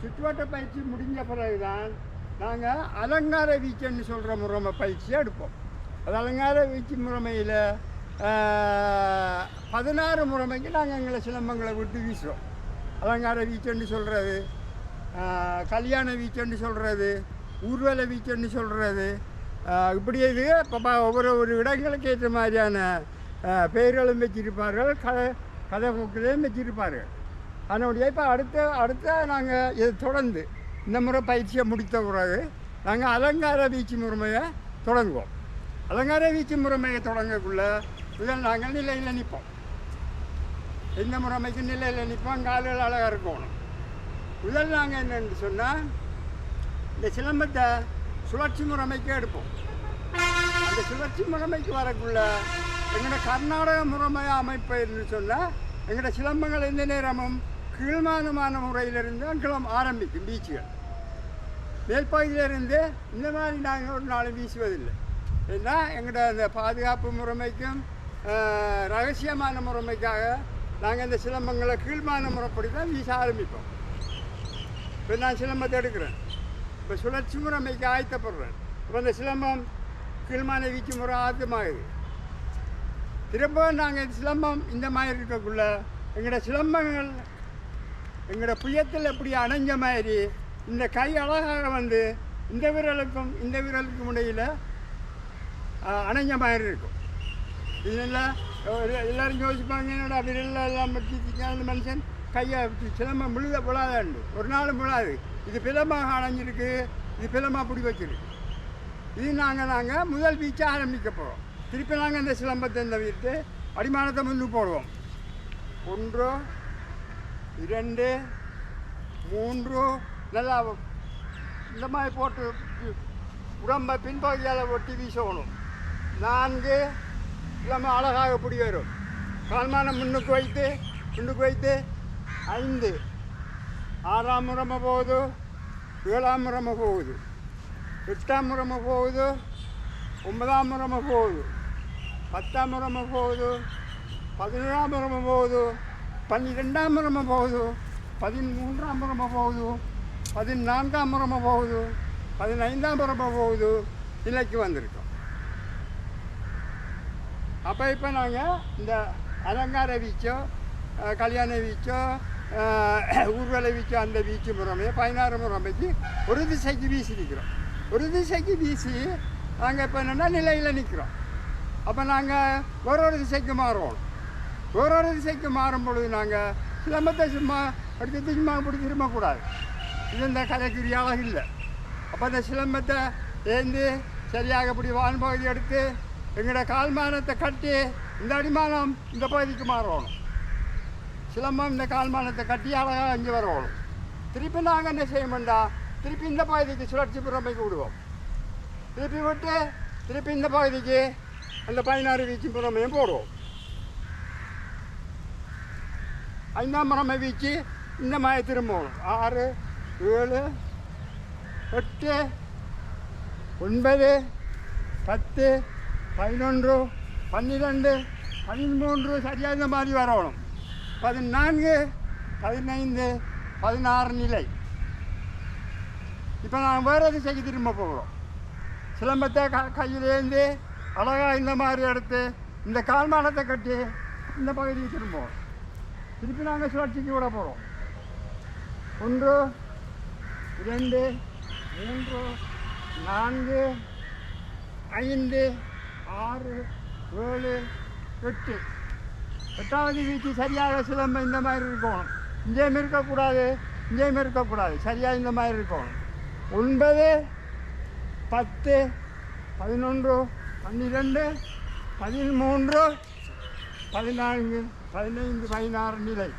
சுற்றுவட்ட பயிற்சி முடிஞ்ச பிறகுதான் நாங்கள் அலங்கார வீச்சுன்னு சொல்கிற முறைமை பயிற்சியை எடுப்போம். அது அலங்கார வீச்சு முறைமையில் பதினாறு முறைமைக்கு நாங்கள் எங்களை சிலம்பங்களை விட்டு வீசுகிறோம் அலங்கார வீச்சுன்னு சொல்கிறது கல்யாண வீச்சுன்னு சொல்கிறது ஊர்வல வீச்சுன்னு சொல்கிறது இப்படி இது இப்போ ஒவ்வொரு ஒரு இடங்களுக்கு ஏற்ற மாதிரியான பெயர்களும் வச்சிருப்பார்கள் கதை கதை போக்குலையும் வச்சிருப்பார்கள். அதனுடைய இப்போ அடுத்த அடுத்த நாங்கள் இது தொடர்ந்து இந்த முறை பயிற்சியை முடித்த பிறகு நாங்கள் அலங்கார வீச்சு முறைமையை தொடங்குவோம். அலங்கார வீச்சு முறைமையை தொடங்கக்குள்ள முதல் நாங்கள் நிலையில் நிற்போம். எந்த முறைமைக்கு நிலையில் நிற்போம்? கால்கள் அழகாக இருக்கணும். முதல் நாங்கள் என்னன்னு சொன்னால் இந்த சிலம்பத்தை சுழற்சி முறைமைக்கு எடுப்போம். அந்த சுழற்சி முறைமைக்கு வரக்குள்ள எங்களோட கர்நாடக முறைமை அமைப்பு என்று சொன்னால் எங்களோட சிலம்பங்கள் எந்த நேரமும் கீழ்மானமான முறையிலிருந்து கிளம் ஆரம்பிக்கும் பீச்சுகள். மேல்பகுதியிலிருந்து இந்த மாதிரி நாங்கள் ஒரு நாள் வீசுவதில்லை. ஏன்னா எங்களோட அந்த பாதுகாப்பு முறைமைக்கும் ரகசியமான முறைமைக்காக நாங்கள் இந்த சிலம்பங்களை கீழ்மான முறைப்படி தான் வீச ஆரம்பிப்போம். இப்போ நான் சிலம்பத்தை எடுக்கிறேன். இப்போ சுழற்சி முறைமைக்கு ஆயத்தப்படுறேன். இப்போ அந்த சிலம்பம் கீழ்மான வீச்சு முறை ஆயத்தமாகுது. திரும்ப நாங்கள் சிலம்பம் இந்த மாதிரி இருக்கக்குள்ள எங்களோட சிலம்பங்கள் எங்களோட புயத்தில் எப்படி அணைஞ்ச மாதிரி இந்த கை அழகாக வந்து இந்த விரலுக்கும் இந்த விரலுக்கும் இடையில் அணைஞ்ச மாதிரி இருக்கும். இதில் எல்லாரும் யோசிப்பாங்க என்னோட விரலில் எல்லாம் அந்த மனுஷன் கையை சிலம்பம் விழுத விழாதாண்டு ஒரு நாளும் விழாது இது பிலமாக அணைஞ்சிருக்கு. இது பிலமாக பிடி வச்சிருக்கு. இது நாங்கள் நாங்கள் முதல் வீச்சை ஆரம்பிக்க போகிறோம் திருப்பி நாங்கள் இந்த சிலம்பத்தை இந்த வீட்டு அடிமானத்தை முன்னு போடுவோம். ஒன்றோ இரண்டு மூன்று நல்லா இந்த மாதிரி போட்டு உடம்பை பின்பகுதியால் ஒட்டி வீசணும் நான்கு எல்லாமே அழகாக பிடி வரும்? கால்மானம் முன்னுக்கு வைத்து முன்னுக்கு வைத்து ஐந்து. ஆறாம் முறைமை போகுது ஏழாம் முறைமை போகுது எட்டாம் முறைமை போகுது ஒன்பதாம் முறைமை போகுது பத்தாம் முறைமை போகுது பதினேழாம் முறைமை போகுது பன்னிரெண்டாம் முறைமை போகுது. பதிமூன்றாம் முறைமை போகுது. பதினான்காம் முறைமை போகுது. பதினைந்தாம் முறைமை போகுது. நிலைக்கு வந்திருக்கோம். அப்போ இப்போ நாங்கள் இந்த அலங்கார வீச்சோ கல்யாண வீச்சோ அஹ், ஊர்வல வீச்சோ அந்த வீச்சு முறைமையை பதினாறு முறைமைக்கு ஒரு திசைக்கு வீசி நிற்கிறோம் ஒரு திசைக்கு வீசி நாங்கள் இப்போ என்னென்னா நிலையில் நிற்கிறோம் அப்போ நாங்கள் ஒரு ஒரு திசைக்கு மாறுவோம். ஒரு ஒரு திசைக்கு மாறும் பொழுது நாங்கள் சிலம்பத்தை சும்மா எடுத்து சும்மா இப்படி திரும்பக்கூடாது. இது இந்த கலைக்குரியாக இல்லை. அப்போ அந்த சிலம்பத்தை ஏந்தி சரியாக இப்படி வான்பகுதி எடுத்து எங்களோட கால்மானத்தை கட்டி இந்த அடிமானம் இந்த பகுதிக்கு மாறணும். சிலம்பம் இந்த கால்மானத்தை கட்டி அழகாக இங்கே வரணும். திருப்பி நாங்கள் என்ன செய்ய வேண்டாம் திருப்பி இந்த பகுதிக்கு சுழற்சி புறமைக்கு விடுவோம். திருப்பி விட்டு திருப்பி இந்த பகுதிக்கு அந்த பதினாறு வீச்சு புறமையும் போடுவோம். ஐந்தாம் முறைமை வீச்சு இந்த மாதிரி திரும்பணும் ஆறு ஏழு எட்டு ஒன்பது பத்து பதினொன்று பன்னிரெண்டு பதிமூன்று சரியாக இந்த மாதிரி வரணும். பதினான்கு பதினைந்து பதினாறு நிலை. இப்போ நான் வேறு திசைக்கு திரும்ப போகிறோம் சிலம்பத்தை க கையிலேருந்து அழகாக இந்த மாதிரி எடுத்து இந்த கால்மானத்தை கட்டி இந்த பகுதிக்கு திரும்புவோம். திருப்பி நாங்கள் சுழற்சிக்கு விட போகிறோம் ஒன்று இரண்டு மூன்று நான்கு ஐந்து ஆறு ஏழு எட்டு. எட்டாவது வீச்சு சரியாக சிலம்பம் இந்த மாதிரி இருக்கணும். இங்கேயும் இருக்கக்கூடாது இங்கேயும் இருக்கக்கூடாது. சரியாக இந்த மாதிரி இருக்கணும். ஒன்பது பத்து பதினொன்று பன்னிரெண்டு பதிமூன்று பதினான்கு. பதினைந்து பதினாறு நிலை